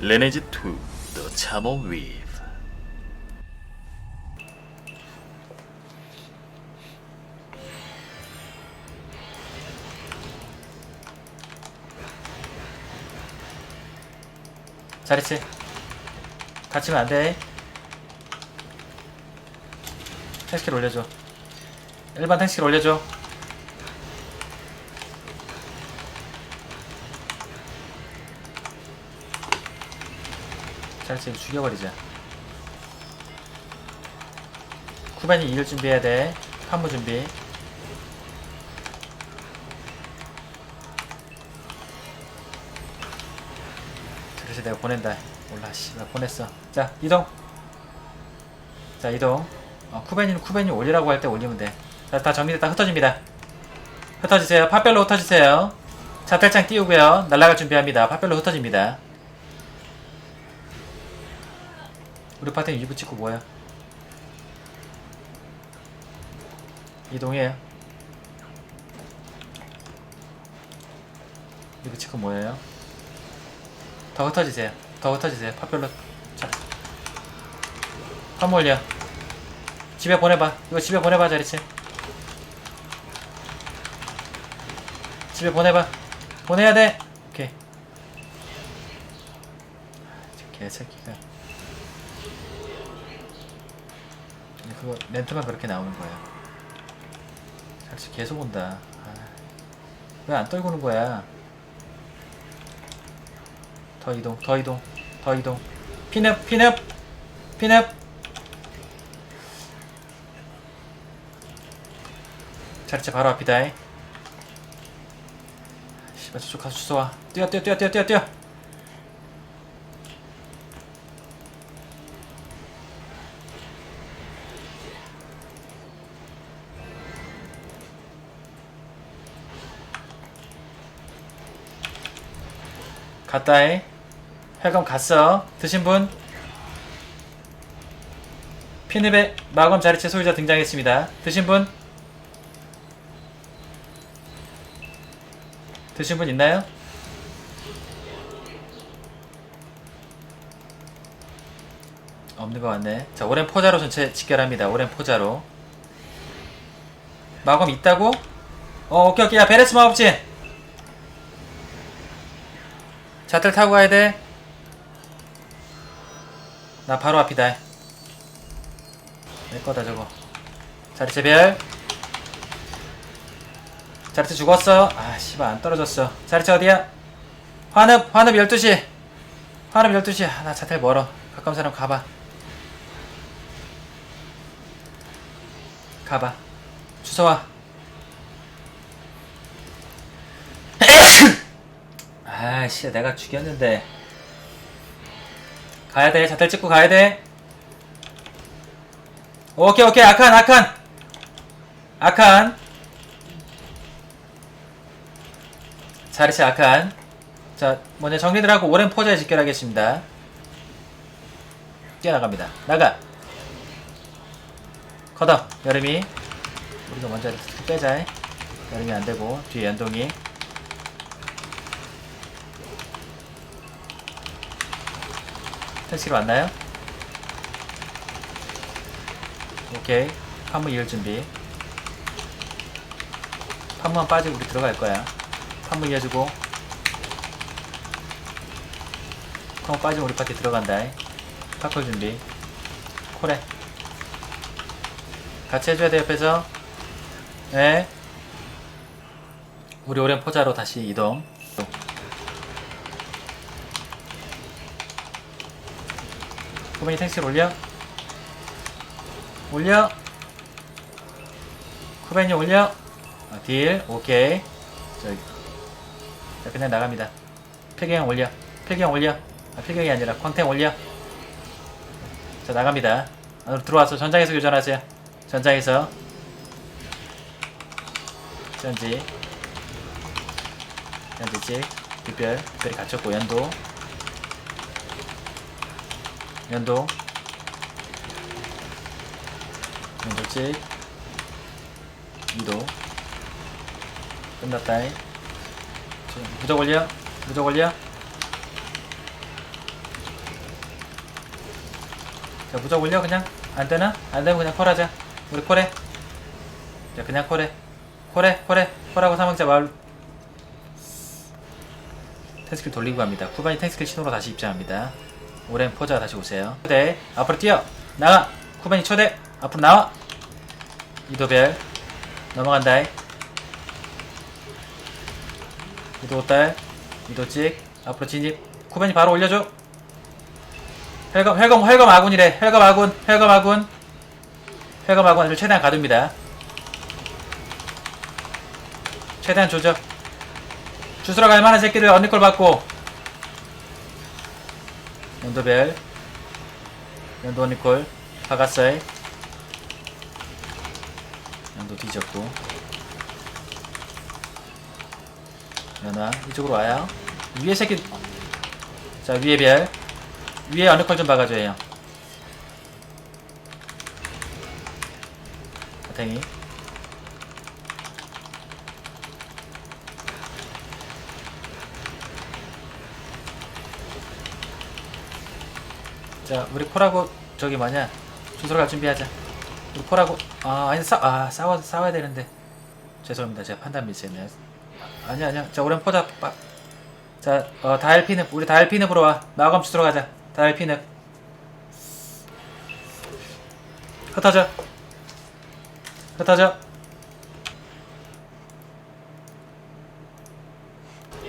Lineage 2 The Chamel Weave 잘했지? 다치면 안돼. 탱스킬 올려줘. 일반 탱스킬 올려줘 이거 죽여버리자 쿠벤이 이길 준비해야 돼 판무 준비 그래서 내가 보낸다. 몰라, 씨, 나 보냈어. 자, 이동. 자, 이동. 어, 쿠벤이는 쿠벤이 올리라고 할 때 올리면 돼. 자, 다 정리됐다. 흩어집니다. 흩어지세요. 팥별로 흩어지세요. 자탈창 띄우고요. 날아갈 준비합니다. 팥별로 흩어집니다. 우리 파트는 2부 찍고 뭐야? 이동해요. 2부 찍고 뭐예요? 더 흩어지세요. 더 흩어지세요. 팥별로. 자. 한 올려. 집에 보내봐. 이거 집에 보내봐, 자리치. 집에 보내봐. 보내야 돼. 오케이. 아, 저 개새끼가. 그거 멘트만 그렇게 나오는 거야. 자리치 계속 온다. 아. 왜안 떨구는 거야? 더 이동, 더 이동, 더 이동. 핀업, 핀업, 핀업. 자리체 바로 앞이다. 이. 씨발 저쪽 가서 주워 와. 뛰어, 뛰어, 뛰어, 뛰어, 뛰어, 뛰어. 갔다 해. 혈검 갔어. 드신 분? 피닙의 마검 자리체 소유자 등장했습니다. 드신 분? 드신 분 있나요? 없는 것 같네. 자, 오랜 포자로 전체 직결합니다. 오랜 포자로. 마검 있다고? 어, 오케이, 오케이. 야, 베레스 마법진! 자틀 타고 가야 돼. 나 바로 앞이다. 내 거다 저거. 자리체 별. 자리체 죽었어. 아 씨발 안 떨어졌어. 자리체 어디야? 환읍 환읍 12시. 환읍 12시. 아, 나 자틀 멀어. 가까운 사람 가봐. 가봐. 주소와. 아씨 내가 죽였는데. 가야돼. 자탈 찍고 가야돼. 오케이 오케이. 아칸 아칸. 아칸. 자리시 아칸. 자 먼저 정리들 하고 오랜 포자에 직결하겠습니다. 뛰어나갑니다. 나가. 컷업 여름이. 우리가 먼저 빼자 여름이 안되고 뒤에 연동이 택시로 왔나요? 오케이. 판무 이을 준비. 판무만 빠지고 우리 들어갈 거야. 판무 이어주고. 판무 빠지면 우리 파티 들어간다. 파콜 준비. 콜해. 같이 해줘야 돼 옆에서. 네. 우리 오랜 포자로 다시 이동 고민이 택시 올려. 올려. 쿠벤이 올려. 아, 딜. 오케이. 저기 자 그냥 나갑니다. 필경 올려. 필경 올려. 아 필경이 아니라 광탱 올려. 자 나갑니다. 안으로 들어와서 전장에서 교전하세요. 전장에서. 전지. 전지찍 빗별. 빗별이 갇혔고 연도 연도. 연도찍 2도. 끝났다잉 무적 올려. 무적 올려. 자 무적 올려 그냥. 안되나? 안되면 그냥 콜하자. 우리 콜해. 자 그냥 콜해. 콜해 콜해. 콜하고 사망자 마을. 탱스킬 돌리고 갑니다. 쿠바니 탱스킬 신호로 다시 입장합니다 오랜 포자 다시 오세요. 초대 앞으로 뛰어. 나가. 쿠바니 초대. 앞으로 나와. 이도별 넘어간다 이도 오딸. 이도 찍. 앞으로 진입. 쿠바니 바로 올려줘. 헬검 헬검 헬검 아군이래. 헬검 아군 헬검 아군. 헬검 아군을 최대한 가둡니다. 최대한 조져. 주스러 갈 만한 새끼를 언니콜 받고 연도별 연도 언니콜 박았어요 연도 뒤졌고. 연화 이쪽으로 와요. 위에 새끼 자 위에 별. 위에 언니콜 좀 박아줘요. 바탱이 자 우리 콜하고 저기 뭐냐? 주소로 갈 준비하자. 우리 콜하고 아 아니 싸, 아 싸워 싸워야 되는데. 죄송합니다. 제가 판단 미스했네요. 아니 아니야. 자 오랜 포자 빡. 자 어, 다일 피늪 우리 다일 피늪으로 와. 마검 주소로 가자. 다일 피늪 흩어져. 흩어져.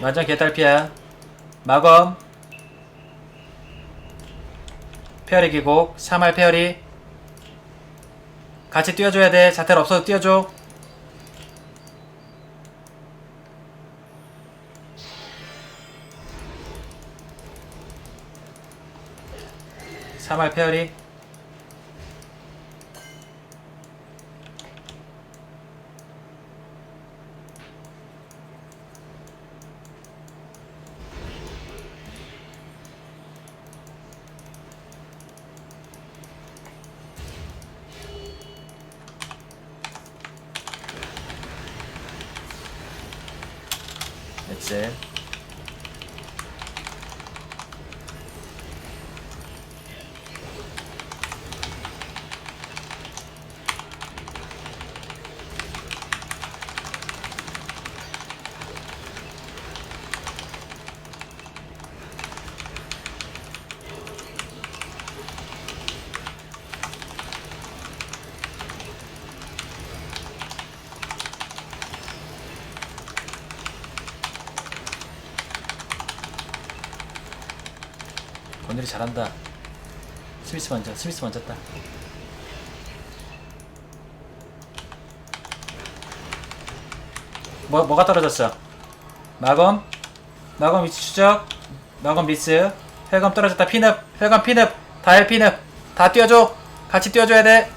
완전 개딸피야. 마검 페어리 기곡 3할 페어리. 같이 뛰어줘야 돼. 자텔 없어도 뛰어줘. 삼할 페어리 건율이 잘한다. 스미스 먼저 스미스 먼저다. 뭐, 뭐가 떨어졌어? 마검? 마검 위치 추적? 마검 미스? 혈검 떨어졌다. 피늪 혈검 피늪. 다일 피늪. 다 뛰어줘. 같이 뛰어줘야 돼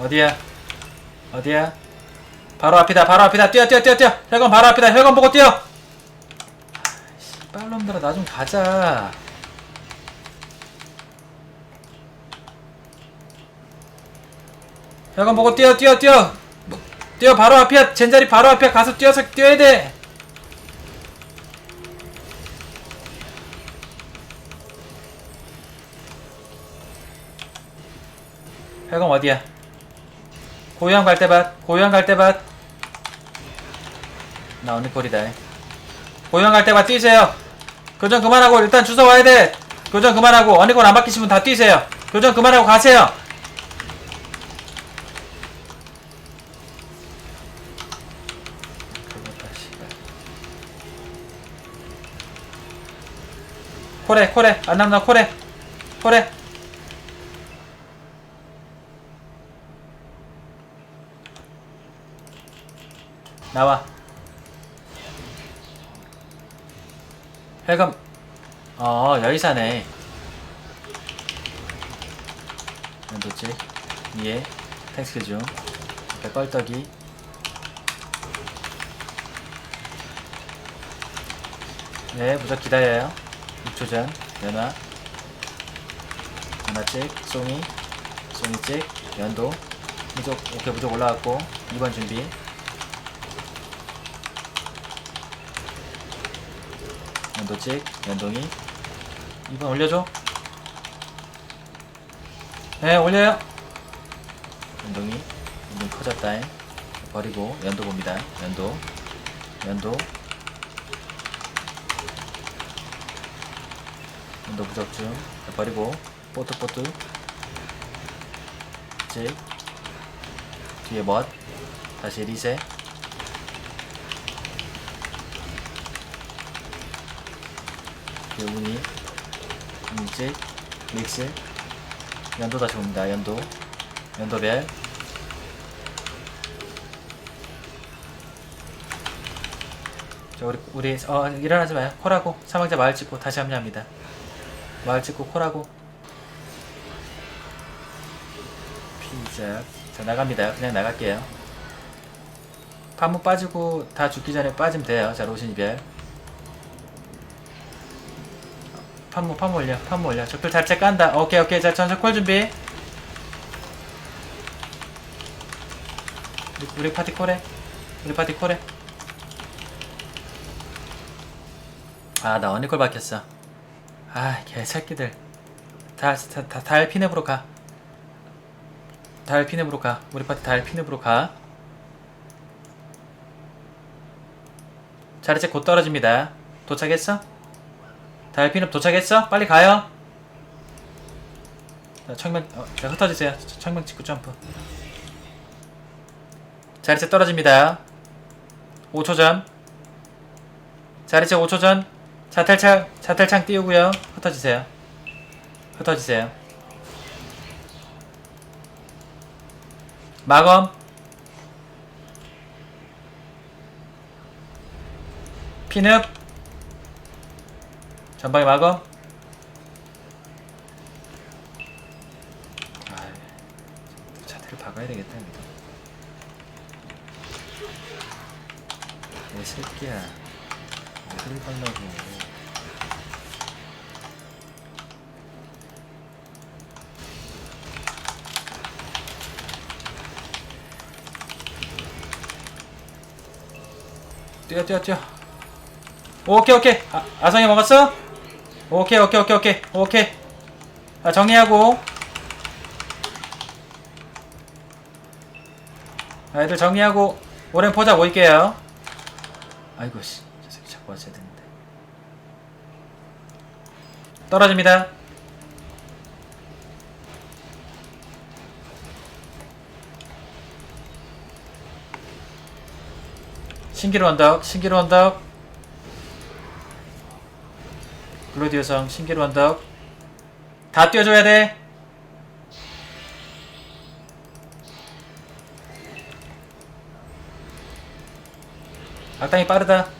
어디야? 어디야? 바로 앞이다. 바로 앞이다. 뛰어 뛰어 뛰어 뛰어. 혈관 바로 앞이다. 혈관 보고 뛰어. 빨놈들아 나 좀 가자. 혈관 보고 뛰어 뛰어 뛰어. 뭐, 뛰어 바로 앞이야. 젠자리 바로 앞이야. 가서 뛰어서 뛰어야 돼. 혈관 어디야? 고요한 갈대밭 고요한 갈대밭. 나 언니꼴이다. 고요한 갈대밭 뛰세요. 교전 그만하고 일단 주소 와야 돼. 교전 그만하고 언니꼴 안 바뀌시면 다 뛰세요. 교전 그만하고 가세요. 코레 코레. 안 남나 코레. 코레 나와. 혈감. 어, 여의사네. 도지 예. 탱스크 중. 뻘떡이. 네, 무적 기다려요. 6초 전. 연화. 연화 찍. 송이. 송이 찍. 연도. 무적, 오케이, 무적 올라갔고. 2번 준비. 연도 찍, 연동이. 2번 올려줘. 네, 올려요. 연동이. 연동 커졌다잉. 버리고, 연도 봅니다. 연도. 연도. 연도 부적중. 버리고, 뽀뚜뽀뚜. 찍. 뒤에 멋. 다시 리셋. 뒤에 우니. 우니 찍. 믹스. 연도 다시 봅니다. 연도. 연도별. 자, 우리, 우리, 어, 일어나지 마요. 콜하고, 사망자 마을 찍고, 다시 합류합니다. 마을 찍고, 콜하고. 피자. 자, 나갑니다. 그냥 나갈게요. 파무 빠지고, 다 죽기 전에 빠지면 돼요. 자, 로신 이별. 판무, 판무 올려, 판무 올려. 적들 자체 깐다. 오케이, 오케이. 자, 전설 콜 준비. 우리, 우리 파티 콜해. 우리 파티 콜해. 아, 나 언니 콜 박혔어. 아, 개새끼들. 다, 다, 다, 다 알피넵으로 가. 다 알피넵으로 가. 우리 파티 다 알피넵으로 가. 자, 이제 곧 떨어집니다. 도착했어? 다 알피넵 도착했어? 빨리 가요. 자, 청명, 어, 자, 흩어지세요. 청명 찍고 점프. 자, 이제 떨어집니다. 5초 전. 자, 이제 5초 전. 자탈창, 자탈창 띄우고요. 흩어지세요. 흩어지세요. 마검. 피늪. 전방에 마검. 아, 자태를 박아야 되겠다. 여기다. 내 새끼야. 어디를 가려고. 뛰어 뛰어 뛰어 오케이 오케이 아, 아성이 먹었어? 오케이 오케이 오케이 오케이 오케이 자 정리하고 자, 애들 정리하고 오랜 포자 모일게요 아이고 씨, 저 새끼 자꾸 왔어야 되는데. 떨어집니다. 신기루 언덕, 신기루 언덕. 글로디오성, 신기루 언덕. 다 뛰어줘야 돼. 악당이 빠르다.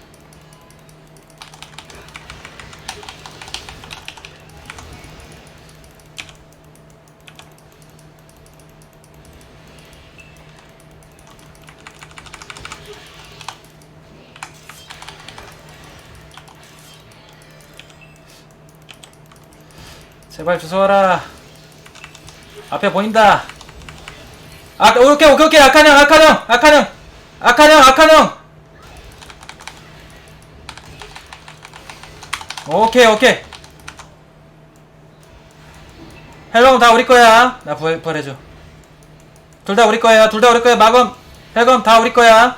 제발 주워와라. 앞에 보인다. 아, 오케이, 오케이, 오케이. 아카형, 아카형, 아카형, 아카형, 아카형. 오케이 오케이 헬검 다 우리 거야 나 부활, 부활해줘 둘 다 우리 거야 둘 다 우리 거야 마검 헬검 다 우리 거야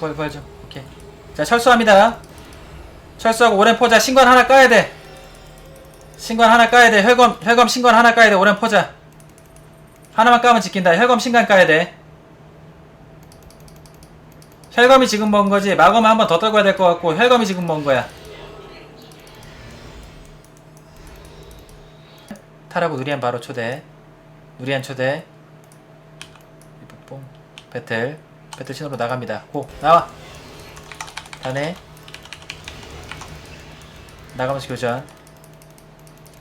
부활 부활 줘 오케이 자 철수합니다 철수하고 오랜 포자 신관 하나 까야 돼 신관 하나 까야 돼 혈검 혈검 신관 하나 까야 돼 오랜 포자 하나만 까면 지킨다. 혈검 신간 까야 돼. 혈검이 지금 먹은 거지. 마검은 한번 더 떨궈야 될 것 같고 혈검이 지금 먹은 거야. 타라고 누리안 바로 초대. 누리안 초대. 뽕. 배틀. 배틀 신호로 나갑니다. 고 나와. 다네. 나가면서 교전.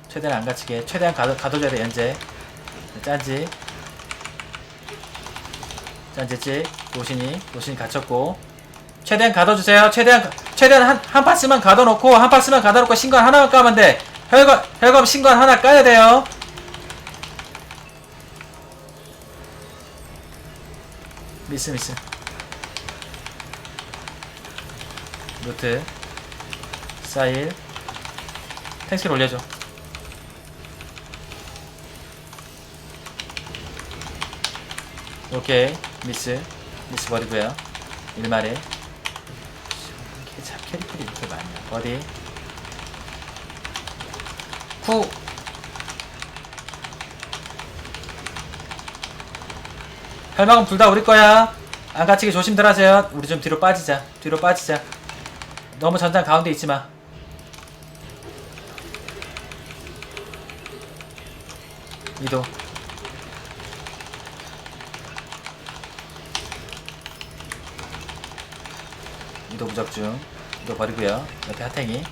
최대한 안 갇히게. 최대한 가둬, 가둬줘야 돼 연재. 짠지. 자 이제 찍 노신이 노신이 갇혔고 최대한 가둬주세요 최대한 가- 최대한 한, 한 파스만 가둬놓고 한 파스만 가둬놓고 신관 하나만 까면 돼 혈검 혈검 신관 하나 까야 돼요 미스 미스 루트 사일 탱스를 올려줘 오케이 미스 미스 버리고요 일말에 이렇게 잡 캐릭터들이 이렇게 많냐 어디 후 혈망은 둘 다 우리 거야. 안 갇히게 조심들 하세요. 우리 좀 뒤로 빠지자. 뒤로 빠지자. 너무 전장 가운데 있지 마. 이동. 이도 무적 중. 이도 버리고요. 옆에 하탱이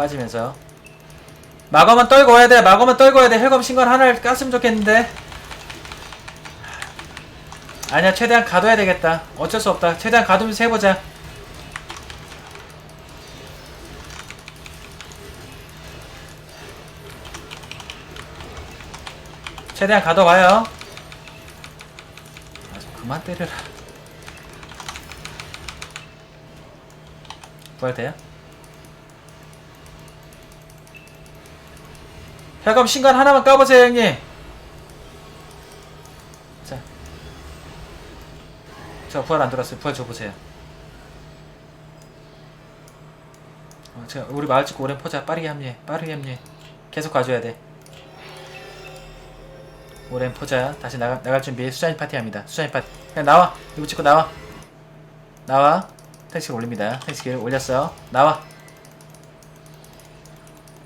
빠지면서 마검은 떨고 와야 돼 마검은 떨고 와야 돼. 혈검 신관 하나를 깠으면 좋겠는데. 아니야 최대한 가둬야 되겠다. 어쩔 수 없다. 최대한 가두면서 해보자. 최대한 가둬봐요. 아, 좀 그만 때려라. 부활 돼요? 혈검 신관 하나만 까보세요 형님 자저 부활 안 들었어요. 부활 줘보세요. 어, 제가 우리 마을 찍고 오랜 포자 빠르게 합류해. 빠르게 합류해. 계속 가줘야 돼. 오랜 포자 다시 나가, 나갈 준비. 수자인 파티 합니다. 수자인 파티. 그냥 나와. 이거 찍고 나와. 나와. 택시를 올립니다. 택시를 올렸어. 나와.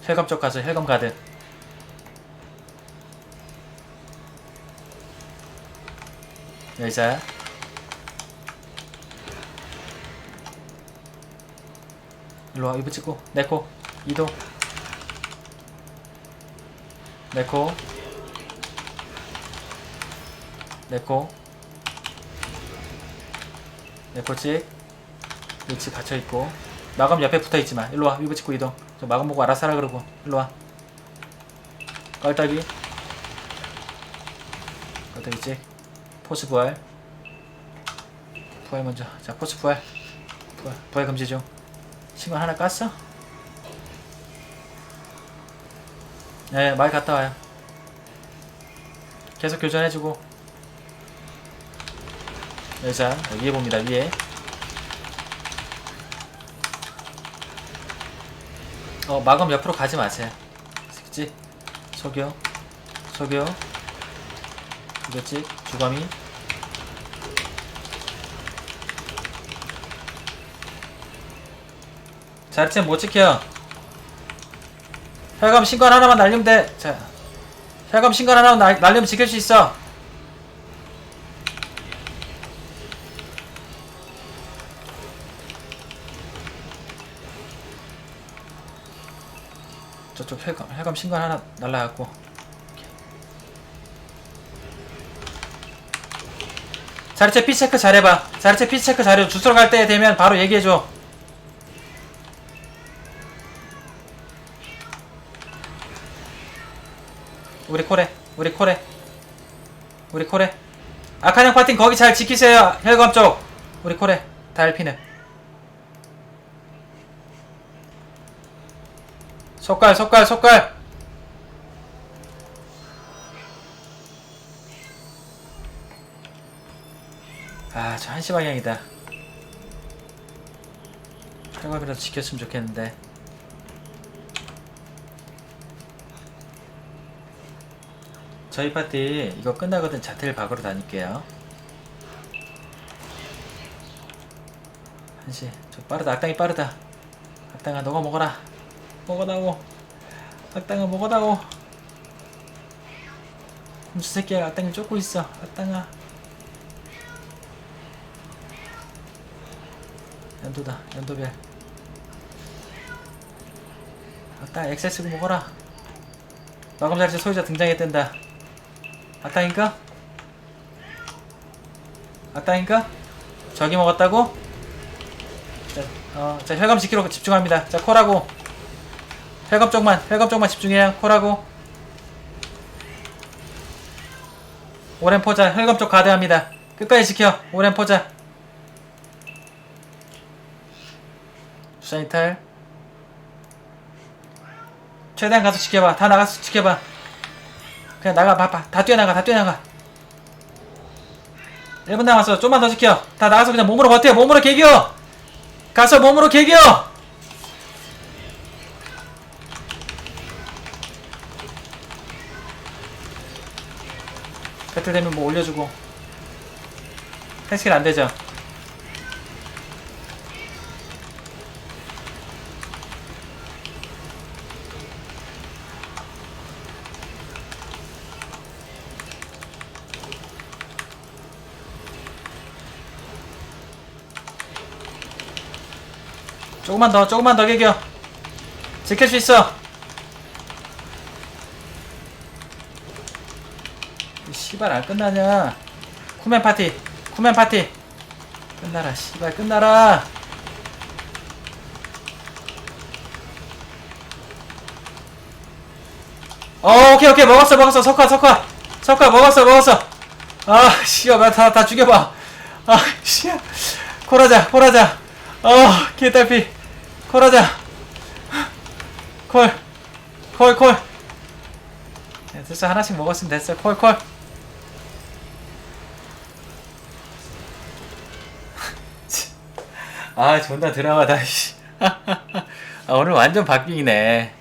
혈검 쪽 가서 혈검 가드. 여기자. 일로와 이브 찍고. 네코 이동 네코. 네코. 네코 찍. 위치 갇혀있고. 마감 옆에 붙어있지마. 일로와 이브 찍고 이동. 저 마감 보고 알아서 하라 그러고. 일로와. 깔따기. 깔따기 찍 포스 부활 부활 먼저 자 포스 부활 부활, 부활 금지 중 신관 하나 깠어? 네, 말 갔다 와요. 계속 교전해주고. 여자, 위에 봅니다, 위에. 어, 마검 옆으로 가지 마세요. 그치? 속여. 속여. 이거지? 주검이. 자르첸 못 지켜. 혈검 신관 하나만 날리면 돼. 자, 혈검 신관 하나만 날, 날리면 지킬 수 있어. 저쪽 혈검, 혈검 신관 하나 날라갔고. 자르체 피 체크 잘해봐. 자르체 피 체크 잘해. 주스러 갈 때 되면 바로 얘기해줘. 우리 코레 우리 코레 우리 코레 아카냥 파팅 거기 잘 지키세요 혈검 쪽 우리 코레 달피는 속갈 속갈 속갈 저 한시 방향이다 혈검이라도 지켰으면 좋겠는데 저희 파티 이거 끝나거든 자텔 박으러 다닐게요. 한시 저 빠르다 악당이 빠르다. 악당아 너가 먹어라. 먹어다오. 악당아 먹어다오. 곰수 새끼야 아땅이 쫓고 있어 아땅아 연도다 연도별. 아땅 엑세스고 먹어라. 마검자리 소유자 등장했댄다. 아땅인가? 아땅인가? 저기 먹었다고? 자, 어, 자 혈감 지키러 집중합니다. 자 콜하고. 혈감 쪽만 혈감 쪽만 집중해요 콜하고. 오랜 포자 혈감 쪽 가드합니다. 끝까지 지켜 오랜 포자 주사 이탈. 최대한 가서 지켜봐. 다 나가서 지켜봐. 그냥 나가 봐봐. 다 뛰어나가 다 뛰어나가. 1분 남았어. 좀만 더 지켜. 다 나가서 그냥 몸으로 버텨. 몸으로 개겨. 가서 몸으로 개겨. 배틀 되면 뭐 올려주고. 탱스킬 안되죠 조금만 더 조금만 더 개겨. 지킬 수 있어. 이 씨발 안 끝나냐? 쿠맨 파티 쿠맨 파티. 끝나라 씨발 끝나라. 어 오케이 오케이. 먹었어 먹었어. 석화 석화. 석화 먹었어 먹었어. 아 씨발 다다 죽여봐. 아 씨야. 콜하자 콜하자. 어 개딸피 콜하자. 콜 콜 콜. 됐어. 하나씩 먹었으면 됐어. 콜콜. 아 존나 드라마다 씨. 아, 오늘 완전 박빙이네